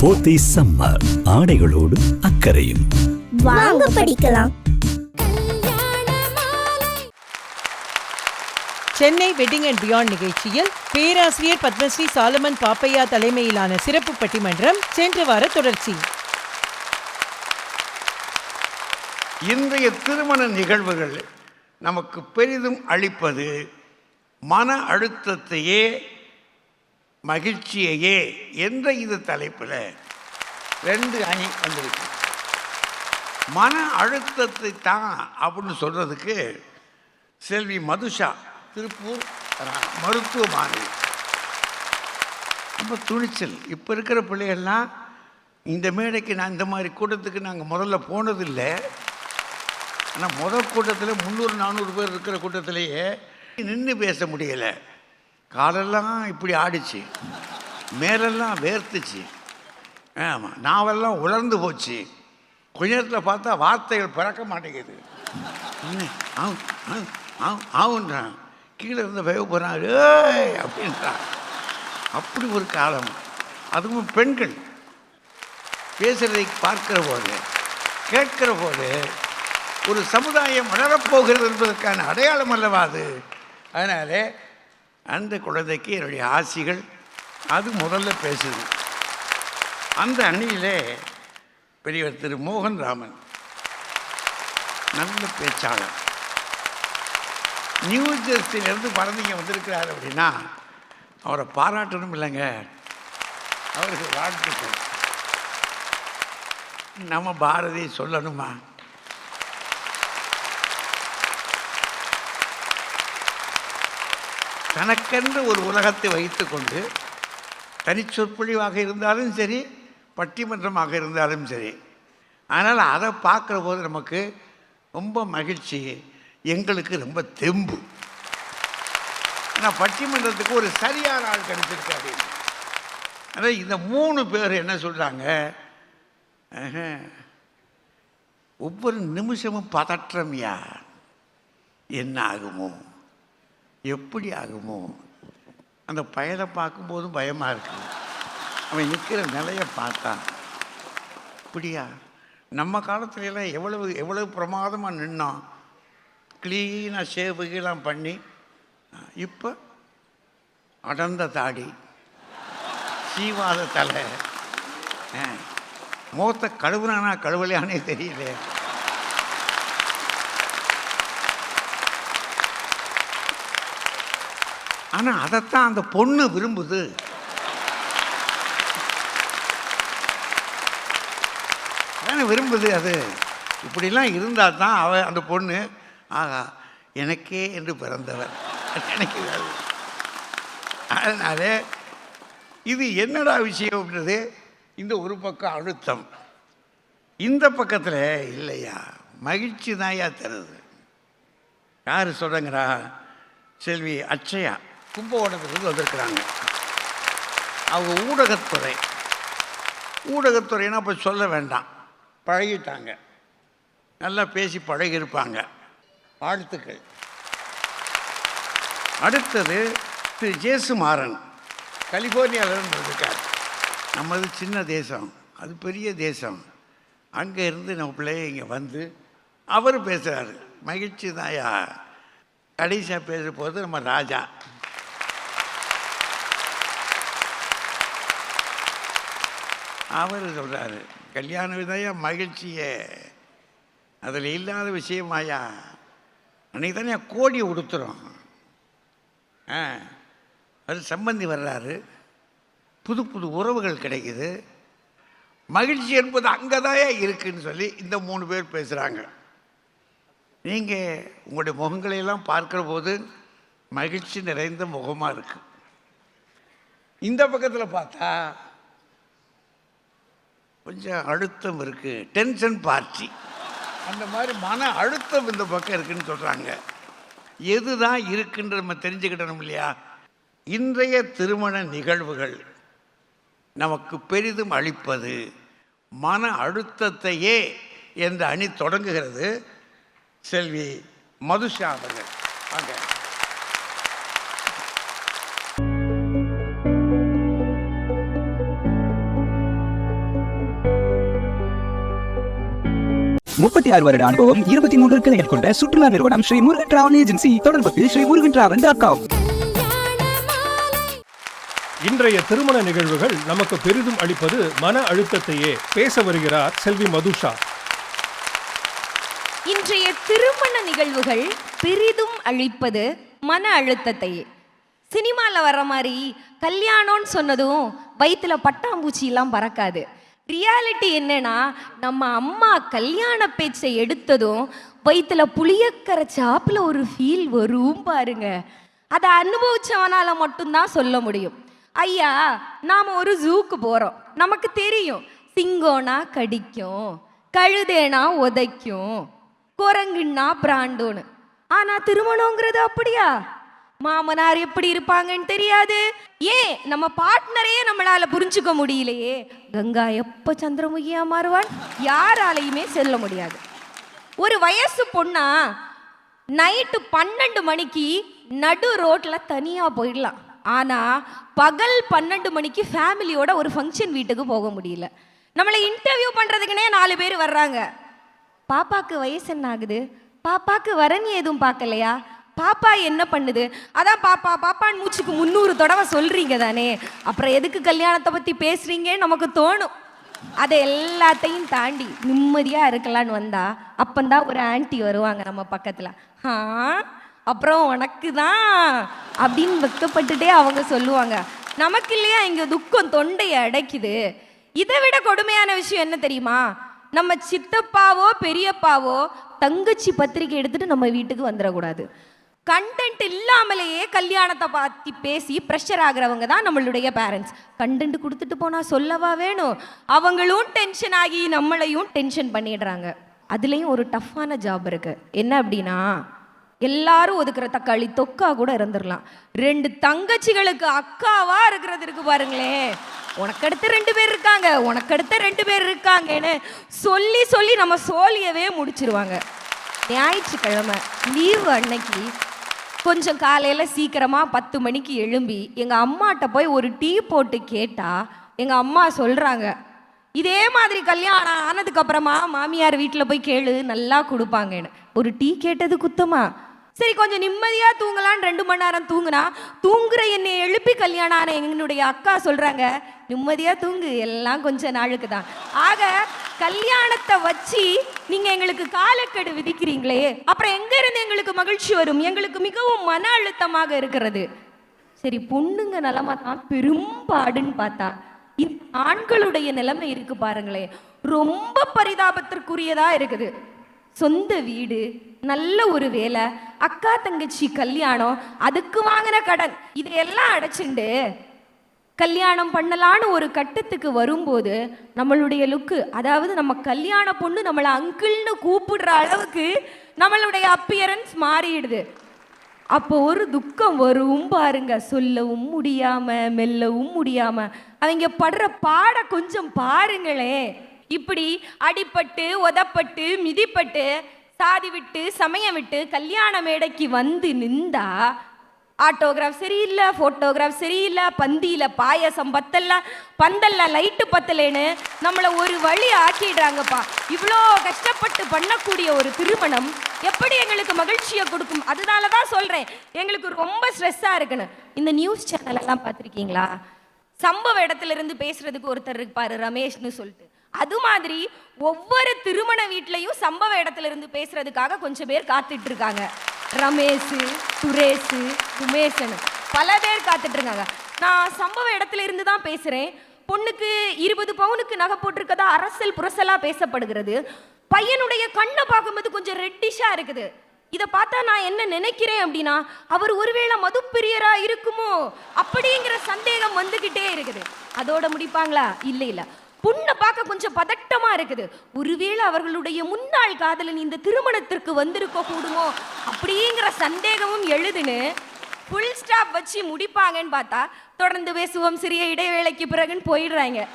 போத்தி summer ஆடைகளோடு அக்கறையும். வாங்க படிக்கலாம். கல்யாண மாலை சென்னை வெட்டிங் அண்ட் பியாண்ட் நிகழ்ச்சியில் பேராசிரியர் பத்மஸ்ரீ சாலமன் பாப்பையா தலைமையிலான சிறப்பு பட்டிமன்றம் சென்ற வார தொடர்ச்சி. இன்றைய திருமண நிகழ்வுகள் நமக்கு பெரிதும் அளிப்பது மன அழுத்தத்தையே மகிழ்ச்சியையே என்ற இது தலைப்பில் ரெண்டு அணி வந்திருக்கு. மன அழுத்தத்தை தான் அப்படின்னு சொல்கிறதுக்கு செல்வி மதுஷா திருப்பூர் ர- மருத்துவ மாணவி ரொம்ப துணிச்சல். இப்போ இருக்கிற பிள்ளைகள்லாம் இந்த மேடைக்கு நான் இந்த மாதிரி கூட்டத்துக்கு நாங்கள் முதல்ல போனதில்லை. ஆனால் முதல் கூட்டத்தில் முந்நூறு நானூறு பேர் இருக்கிற கூட்டத்திலேயே நின்று பேச முடியலை. காலெல்லாம் இப்படி ஆடிச்சு. மேலெல்லாம் வேர்த்துச்சு. ஆமாம் நாவெல்லாம் உலர்ந்து போச்சு. கொஞ்ச நேரத்தில் பார்த்தா வார்த்தைகள் பிறக்க மாட்டேங்குது. ஆகுன்றான் ஆவுன்றான். கீழே இருந்த பயவு போகிறான் ஏய் அப்படின்றான். அப்படி ஒரு காலம். அதுவும் பெண்கள். பேசுகிறதை பார்க்கிற போது கேட்கிற போது ஒரு சமுதாயம் வளரப்போகிறது என்பதற்கான அடையாளம் அல்லவா அது? அதனாலே அந்த குழந்தைக்கு என்னுடைய ஆசிகள் அது முதல்ல பேசுது. அந்த அணியிலே பெரியவர் திரு மோகன் ராமன் நல்ல பேச்சாளர். நியூ ஜெர்சியிலேருந்து பரதிங்க வந்திருக்கிறார் அப்படின்னா அவரை பாராட்டணும் இல்லைங்க. அவருக்கு வாழ்த்துக்கள். நம்ம பாரதி சொல்லணுமா? தனக்கென்று ஒரு உலகத்தை வைத்துக்கொண்டு தனிச்சொற்பொழிவாக இருந்தாலும் சரி பட்டிமன்றமாக இருந்தாலும் சரி. அதனால் அதை பார்க்குற போது நமக்கு ரொம்ப மகிழ்ச்சி எங்களுக்கு ரொம்ப தெம்பு. ஆனால் பட்டிமன்றத்துக்கு ஒரு சரியான ஆள் கிடைச்சிருக்காரு. ஆனால் இந்த மூணு பேர் என்ன சொல்கிறாங்க ஒவ்வொரு நிமிஷமும் பதற்றம்யா? என்ன ஆகுமோ எப்படி ஆகுமோ அந்த பயலை பார்க்கும்போது பயமாக இருக்கு. அவன் நிற்கிற நிலையை பார்த்தான் அப்படியா? நம்ம காலத்துலலாம் எவ்வளவு எவ்வளவு பிரமாதமாக நின்னான். க்ளீனாக ஷேவுகெல்லாம் பண்ணி இப்போ அடர்ந்த தாடி சீவாத தலை. ஆ, கழுவுனானா கழுவலையானே தெரியல ஆனால் அதைத்தான் அந்த பொண்ணு விரும்புது. தானே விரும்புது அது? இப்படிலாம் இருந்தால் தான் அவ அந்த பொண்ணு ஆகா எனக்கே என்று பிறந்தவர் நினைக்கிறார் அதனால் இது என்னடா விஷயம்ன்றது இந்த ஒரு பக்கம் அழுத்தம். இந்த பக்கத்தில் இல்லையா மகிழ்ச்சி தாயா தருது. யார் சொல்கிறேங்கிறா செல்வி அச்சையா. கும்பகோணத்திலிருந்து வந்திருக்கிறாங்க. அவங்க ஊடகத்துறை. ஊடகத்துறைன்னா இப்போ சொல்ல வேண்டாம். பழகிட்டாங்க. நல்லா பேசி பழகியிருப்பாங்க. வாழ்த்துக்கள். அடுத்தது திரு ஜேசுமாறன். கலிஃபோர்னியாவிலிருந்து வந்திருக்கார் நம்மது சின்ன தேசம். அது பெரிய தேசம். அங்கே இருந்து நம்ம பிள்ளைய இங்கே வந்து அவர் பேசுகிறாரு மகிழ்ச்சி தான் கடைசியாக பேச போது நம்ம ராஜா. அவர் சொல்கிறாரு கல்யாண விதாயா மகிழ்ச்சியே. அதில் இல்லாத விஷயமாயா? அன்றைக்கி தானே கோடி உடுத்துறோம். ஆ அது சம்பந்தி வர்றாரு. புது புது உறவுகள் கிடைக்குது. மகிழ்ச்சி என்பது அங்கே தான் இருக்குதுன்னு சொல்லி இந்த மூணு பேர் பேசுகிறாங்க நீங்கள் உங்களுடைய முகங்களையெல்லாம் பார்க்குற போது மகிழ்ச்சி நிறைந்த முகமாக இருக்குது இந்த பக்கத்தில் பார்த்தா கொஞ்சம் அழுத்தம் இருக்குது டென்ஷன் பார்ட்டி அந்த மாதிரி மன அழுத்தம் இந்த பக்கம் இருக்குன்னு சொல்கிறாங்க எது தான் இருக்குன்ற நம்ம தெரிஞ்சுக்கிட்டணும் இல்லையா? இன்றைய திருமண நிகழ்வுகள் நமக்கு பெரிதும் அளிப்பது மன அழுத்தத்தையே என்ற அணி தொடங்குகிறது. செல்வி மதுஷா அவர்கள். அங்கே முப்பத்தி ஆறு வருட அனுபவம் இருபத்தி மூன்று கிளைகள் கொண்ட சுற்றுலா நிறுவனம் ஸ்ரீ முருகன் டிராவல் ஏஜென்சி தொடர்புக்கு Sri Murugan travel dot com இன்றைய திருமண நிகழ்வுகள் நமக்கு பெரிதும் அளிப்பது மன அழுத்தத்தையே பேச வருகிறார் செல்வி மதுஷா. இன்றைய திருமண நிகழ்வுகள் பெரிதும் அழிப்பது மன அழுத்தத்தையே. சினிமாவில் வர்ற மாதிரி கல்யாணம்னு சொன்னதும் வயிற்றுல பட்டாம்பூச்சி எல்லாம் பறக்காது. ரியாலிட்டி என்னன்னா நம்ம அம்மா கல்யாண பேச்சை எடுத்ததும் வயிற்றுல புளியக்கரை சாப்பில் ஒரு ஃபீல் வரும் பாருங்க. அதை அனுபவிச்சவனால மட்டும்தான் சொல்ல முடியும். ஐயா நாம் ஒரு ஜூக்கு போகிறோம் நமக்கு தெரியும் சிங்கோனா கடிக்கும் கழுதேனா உதைக்கும் குரங்குன்னா பிராண்டோன்னு. ஆனால் திருமணங்கிறது அப்படியா? மாமனார் எப்படி இருப்பாங்கன்னு தெரியாது. ஏன்? நம்ம பார்ட்னரையே நம்மளால புரிஞ்சுக்க முடியலையே. கங்கா எப்ப சந்திரமுகியா மாறுவான் யாராலையுமே சொல்ல முடியாது. ஒரு வயசு பொண்ணா நைட்டு பன்னெண்டு மணிக்கு நடு ரோட்ல தனியா போயிடலாம். ஆனா பகல் பன்னெண்டு மணிக்கு ஃபேமிலியோட ஒரு ஃபங்க்ஷன் வீட்டுக்கு போக முடியல. நம்மளை இன்டர்வியூ பண்றதுக்குனே நாலு பேர் வர்றாங்க. பாப்பாக்கு வயசு என்ன ஆகுது பாப்பாக்கு வரன் எதுவும் பார்க்கலையா? பாப்பா என்ன பண்ணுது? அதான் பாப்பா பாப்பான்னு மூச்சுக்கு முந்நூறு தடவை சொல்றீங்க தானே? அப்புறம் எதுக்கு கல்யாணத்தை பத்தி பேசுறீங்கன்னு நமக்கு தோணும். அதை எல்லாத்தையும் தாண்டி நிம்மதியா இருக்கலான்னு வந்தா அப்பந்தான் ஒரு ஆன்டி வருவாங்க நம்ம பக்கத்துல. ஆ அப்புறம் உனக்கு தான் அப்படின்னு வெக்கப்பட்டுட்டே அவங்க சொல்லுவாங்க. நமக்கு இல்லையா இங்க துக்கம் தொண்டையை அடைக்குது. இதை விட கொடுமையான விஷயம் என்ன தெரியுமா? நம்ம சித்தப்பாவோ பெரியப்பாவோ தங்கச்சி பத்திரிக்கை எடுத்துட்டு நம்ம வீட்டுக்கு வந்துடக்கூடாது. கண்டென்ட் இல்லாமலேயே கல்யாணத்தை பற்றி பேசி ப்ரெஷர் ஆகுறவங்க தான் நம்மளுடைய பேரண்ட்ஸ் கண்டென்ட் கொடுத்துட்டு போனால் சொல்லவா வேணும்? அவங்களும் டென்ஷன் ஆகி நம்மளையும் டென்ஷன் பண்ணிடுறாங்க. அதுலேயும் ஒரு டஃப்பான ஜாப் இருக்குது என்ன அப்படின்னா எல்லாரும் ஒதுக்குற தக்காளி தொக்கா கூட இருந்துடலாம் ரெண்டு தங்கச்சிகளுக்கு அக்காவா இருக்கிறது இருக்கு பாருங்களேன். உனக்கு அடுத்து ரெண்டு பேர் இருக்காங்க உனக்கு ரெண்டு பேர் இருக்காங்கன்னு சொல்லி சொல்லி நம்ம சோழியவே முடிச்சிருவாங்க. ஞாயிற்றுக்கிழமை லீவு அன்னைக்கு கொஞ்சம் காலையில் சீக்கிரமாக பத்து மணிக்கு எழும்பி எங்கள் அம்மாட்ட போய் ஒரு டீ போட்டு கேட்டால் எங்கள் அம்மா சொல்கிறாங்க இதே மாதிரி கல்யாணம் ஆனதுக்கப்புறமா மாமியார் வீட்டில் போய் கேளு நல்லா கொடுப்பாங்கன்னு. ஒரு டீ கேட்டது குத்தமா. சரி கொஞ்சம் நிம்மதியாக தூங்கலான்னு ரெண்டு மணி நேரம் தூங்குனா தூங்குற என்னை எழுப்பி கல்யாணம் ஆன என்னுடைய அக்கா சொல்கிறாங்க நிம்மதியாக தூங்கு எல்லாம் கொஞ்சம் நாளுக்கு தான். ஆக கல்யாணத்தை வச்சு நீங்கள் எங்களுக்கு காலக்கெடு விதிக்கிறீங்களே. அப்புறம் எங்கேருந்து எங்களுக்கு மகிழ்ச்சி வரும்? எங்களுக்கு மிகவும் மன அழுத்தமாக இருக்கிறது. சரி பொண்ணுங்க நிலமை தான் பெரும்பாடுன்னு பார்த்தா ஆண்களுடைய நிலைமை இருக்கு பாருங்களேன் ரொம்ப பரிதாபத்திற்குரியதா இருக்குது. சொந்த வீடு நல்ல ஒரு வேலை அக்கா தங்கச்சி கல்யாணம் அதுக்கு வாங்கின கடன் இதையெல்லாம் அடைச்சுண்டு கல்யாணம் பண்ணலான்னு ஒரு கட்டத்துக்கு வரும்போது நம்மளுடைய லுக்கு அதாவது நம்ம கல்யாண பொண்ணு நம்மளை அங்கிள்னு கூப்பிடுற அளவுக்கு நம்மளுடைய அப்பியரன்ஸ் மாறிடுது. அப்போ ஒரு துக்கம் வரும் பாருங்க. சொல்லவும் முடியாம மெல்லவும் முடியாம. அவங்க படுற பாட கொஞ்சம் பாருங்களே. இப்படி அடிப்பட்டு உதப்பட்டு மிதிப்பட்டு சாதி விட்டு சமயம் விட்டு கல்யாண மேடைக்கு வந்து நின்றா ஆட்டோகிராஃப் சரியில்லை ஃபோட்டோகிராஃப் சரியில்லை பந்தியில் பாயசம் பத்தல்ல பந்தல்ல லைட்டு பத்தலேன்னு நம்மளை ஒரு வழி ஆக்கிடுறாங்கப்பா. இவ்வளோ கஷ்டப்பட்டு பண்ணக்கூடிய ஒரு திருமணம் எப்படி எங்களுக்கு மகிழ்ச்சியை கொடுக்கும்? அதனால தான் சொல்கிறேன் எங்களுக்கு ரொம்ப ஸ்ட்ரெஸ்ஸாக இருக்குன்னு. இந்த நியூஸ் சேனலெல்லாம் பார்த்துருக்கீங்களா? சம்பவ இடத்துல இருந்து பேசுறதுக்கு ஒருத்தர் இருப்பாரு ரமேஷ்னு சொல்லிட்டு. அது மாதிரி ஒவ்வொரு திருமண வீட்லையும் சம்பவ இடத்துல இருந்து பேசுறதுக்காக கொஞ்சம் பேர் காத்துட்டு இருக்காங்க. ரமேஷ் சுரேஷ் உமேஷன் பல பேர் காத்துட்டு இருக்காங்க நான் சம்பவ இடத்துல இருந்து தான் பேசுறேன். பொண்ணுக்கு இருபது பவுனுக்கு நகை போட்டிருக்கதா அரசல் புரசலா பேசப்படுகிறது. பையனுடைய கண்ணை பார்க்கும்போது கொஞ்சம் ரெட்டிஷா இருக்குது. இதை பார்த்தா நான் என்ன நினைக்கிறேன் அப்படின்னா அவர் ஒருவேளை மதுப்பிரியரா இருக்குமோ அப்படிங்கிற சந்தேகம் வந்துக்கிட்டே இருக்குது. அதோட முடிப்பாங்களா? இல்லை இல்லை. பொண்ணை பார்க்க கொஞ்சம் பதட்டமா இருக்குது. ஒருவேளை அவர்களுடைய முன்னாள் காதலன் இந்த திருமணத்திற்கு வந்திருக்க கூடுமோ? அப்படிங்கிற சந்தேகமும் எழுதுன்னு ஃபுல் ஸ்டாப் வச்சு முடிப்பாங்கன்னு பார்த்தா தொடர்ந்து பேசுவோம் சிறிய இடைவேளைக்கு பிறகுன்னு போயிடுறாங்க.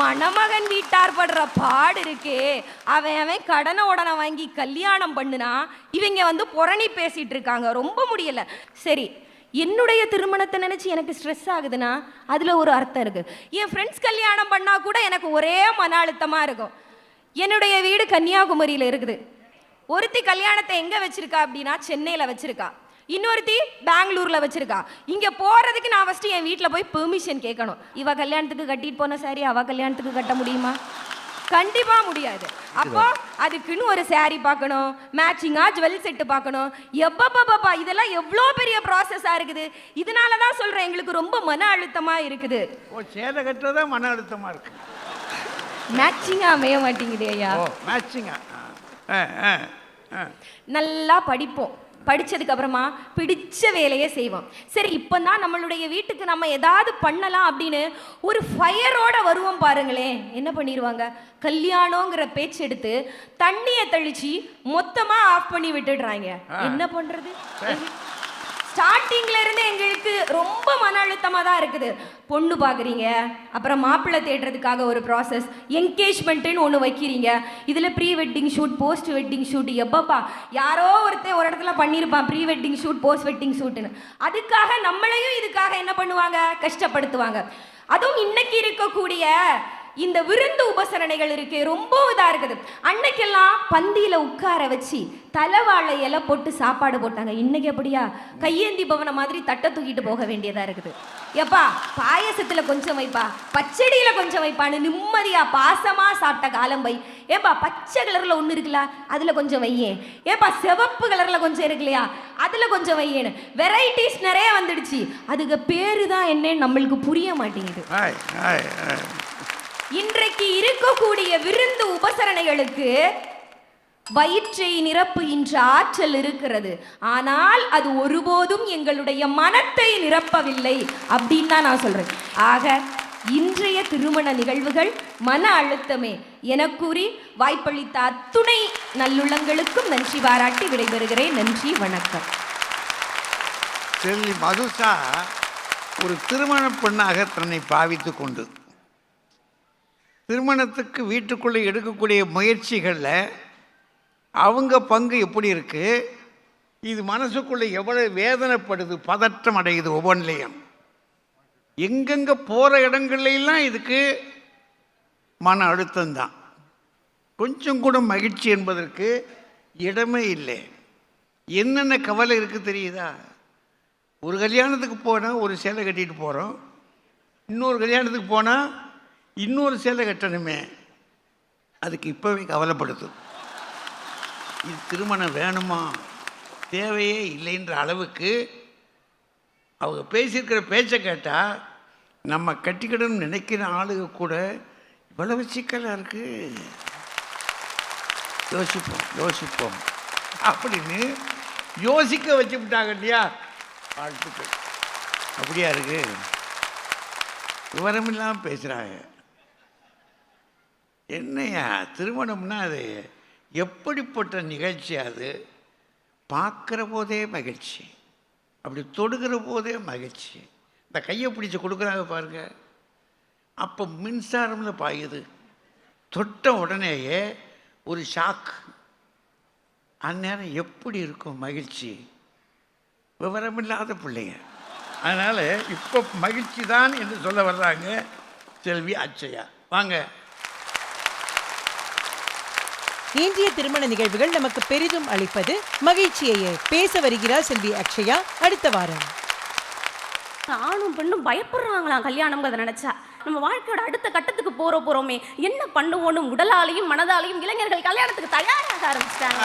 மணமகன் வீட்டார் படுற பாடு இருக்கே. அவன் அவன் கடனை உடனே வாங்கி கல்யாணம் பண்ணுனா இவங்க வந்து புரணி பேசிட்டு இருக்காங்க. ரொம்ப முடியல. சரி என்னுடைய திருமணத்தை நினச்சி எனக்கு ஸ்ட்ரெஸ் ஆகுதுன்னா அதில் ஒரு அர்த்தம் இருக்குது என் ஃப்ரெண்ட்ஸ் கல்யாணம் பண்ணால் கூட எனக்கு ஒரே மன அழுத்தமாக இருக்கும். என்னுடைய வீடு கன்னியாகுமரியில் இருக்குது. ஒருத்தி கல்யாணத்தை எங்கே வச்சுருக்கா அப்படின்னா சென்னையில் வச்சுருக்கா. இன்னொருத்தி பெங்களூரில் வச்சுருக்கா. இங்கே போகிறதுக்கு நான் ஃபஸ்ட்டு என் வீட்டில் போய் பெர்மிஷன் கேட்கணும். இவள் கல்யாணத்துக்கு கட்டிட்டு போன சாரி அவள் கல்யாணத்துக்கு கட்ட முடியுமா? கண்டிப்பா முடியாது. அப்போ அதுக்குன்னு ஒரு saree பார்க்கணும் மேட்சிங்கா ஜுவல் செட்டு பார்க்கணும். எப்பப்பா இதெல்லாம் எவ்வளோ பெரிய ப்ராசஸா இருக்குது? இதனால தான் சொல்றேன் எங்களுக்கு ரொம்ப மன அழுத்தமா இருக்குது. ஓ சேலை கட்டுறதா மன அழுத்தமாக இருக்கு. மேட்சிங்கா அமைய மாட்டேங்குது ஐயா. மேட்சிங்கா ஆ ஆ ஆ. நல்லா படிப்போம். படிச்சதுக்கு அப்புறமா பிடிச்ச வேலையை செய்வோம். சரி இப்போ தான் நம்மளுடைய வீட்டுக்கு நம்ம ஏதாவது பண்ணலாம் அப்படின்னு ஒரு ஃபயரோட வருவோம் பாருங்களேன். என்ன பண்ணிடுவாங்க? கல்யாணங்கிற பேச்சு எடுத்து தண்ணியை தெளிச்சு மொத்தமா ஆஃப் பண்ணி விட்டுடுறாங்க. என்ன பண்றது? ஸ்டார்டிங்ல இருந்து எங்களுக்கு ரொம்ப மன அழுத்தமாக தான் இருக்குது. பொண்ணு பார்க்குறீங்க அப்புறம் மாப்பிள்ளை தேடுறதுக்காக ஒரு ப்ராசஸ் என்கேஜ்மெண்ட்டுன்னு ஒன்று வைக்கிறீங்க. இதில் pre wedding shoot post wedding shoot எப்பப்பா யாரோ ஒருத்தன் ஒரு இடத்துல பண்ணியிருப்பான் pre wedding shoot post wedding ஷூட்டுன்னு அதுக்காக நம்மளையும் இதுக்காக என்ன பண்ணுவாங்க? கஷ்டப்படுத்துவாங்க. அதுவும் இன்னைக்கு இருக்கக்கூடிய இந்த விருந்து உபசரணைகள் இருக்கு ரொம்ப இதாக இருக்குது. அன்னைக்கெல்லாம் பந்தியில் உட்கார வச்சு தலைவாழை இலை போட்டு சாப்பாடு போட்டாங்க. இன்னைக்கு எப்படியா? கையேந்தி பவன மாதிரி தட்டை தூக்கிட்டு போக வேண்டியதாக இருக்குது. எப்பா பாயசத்தில் கொஞ்சம் வைப்பா பச்சடியில் கொஞ்சம் வைப்பான்னு நிம்மதியாக பாசமாக சாப்பிட்ட காலம் வை ஏப்பா பச்சை கலரில் ஒன்று இருக்குல்ல அதில் கொஞ்சம் வையேன் ஏப்பா சிவப்பு கலரில் கொஞ்சம் இருக்குல்லையா அதில் கொஞ்சம் வையேன்னு. வெரைட்டிஸ் நிறைய வந்துடுச்சு. அதுக்கு பேரு தான் என்னன்னு நம்மளுக்கு புரிய மாட்டேங்குது. இன்றைக்கு இருக்கக்கூடிய விருந்து உபசரணைகளுக்கு வயிற்றை நிரப்புகின்ற ஆற்றல் இருக்கிறது. ஆனால் அது ஒருபோதும் எங்களுடைய மனத்தை நிரப்பவில்லை அப்படின்னு தான் நான் சொல்றேன். ஆக இன்றைய திருமண நிகழ்வுகள் மன அழுத்தமே என கூறி வாய்ப்பளித்த அத்துணை நல்லுள்ளங்களுக்கும் நன்றி பாராட்டி விடைபெறுகிறேன். நன்றி வணக்கம். செல்வி மதுசா ஒரு திருமண பெண்ணாக தன்னை பாவித்து கொண்டு திருமணத்துக்கு வீட்டுக்குள்ளே எடுக்கக்கூடிய முயற்சிகளில் அவங்க பங்கு எப்படி இருக்குது இது மனசுக்குள்ளே எவ்வளோ வேதனைப்படுது பதற்றம் அடையுது ஒவ்வொன்றிலையும். எங்கெங்கே போகிற இடங்கள்லாம் இதுக்கு மன அழுத்தம்தான் கொஞ்சம் கூட மகிழ்ச்சி என்பதற்கு இடமே இல்லை. என்னென்ன கவலை இருக்குது தெரியுதா? ஒரு கல்யாணத்துக்கு போனால் ஒரு சேலை கட்டிட்டு போகிறோம் இன்னொரு கல்யாணத்துக்கு போனால் இன்னொரு சேலை கட்டணுமே. அதுக்கு இப்போவே கவலைப்படுது. இது திருமணம் வேணுமா? தேவையே இல்லைன்ற அளவுக்கு அவங்க பேசியிருக்கிற பேச்சை கேட்டால் நம்ம கட்டிக்கிடணும்னு நினைக்கிற ஆளுங்க கூட இவ்வளவு சிக்கலாக இருக்குது யோசிப்போம் யோசிப்போம். அப்படின்னு யோசிக்க வச்சு விட்டாங்க இல்லையா? வாழ்த்துக்கள். அப்படியா இருக்குது விவரமில்லாமல் பேசுகிறாங்க என்னையா திருமணம்னா அது எப்படிப்பட்ட நிகழ்ச்சி அது? பார்க்குற போதே மகிழ்ச்சி. அப்படி தொடுகிற போதே மகிழ்ச்சி. இந்த கையை பிடிச்சி கொடுக்குறாங்க பாருங்கள் அப்போ மின்சாரம்னு பாயுது. தொட்ட உடனேயே ஒரு ஷாக் அந்நேரம் எப்படி இருக்கும் மகிழ்ச்சி? விவரமில்லாத பிள்ளைங்க. அதனால் இப்போ மகிழ்ச்சி தான் என்று சொல்ல வர்றாங்க செல்வி அச்சயா. வாங்க. இந்திய திருமண நிகழ்வுகள் நமக்கு பெரிதும் அளிப்பது மகிழ்ச்சியையே. பேச வருகிறார் செல்வி அக்ஷயா. அடுத்த வாரம். ஆணும் பெண்ணும் பயப்படுறாங்களாம் கல்யாணம்ங்கிறத நினைச்சா. நம்ம வாழ்க்கையோட அடுத்த கட்டத்துக்கு போற போறோமே. என்ன பண்ணுவோன்னு உடலாலையும் மனதாலையும் இளைஞர்கள் கல்யாணத்துக்கு தயாராக ஆரம்பிச்சிட்டாங்க.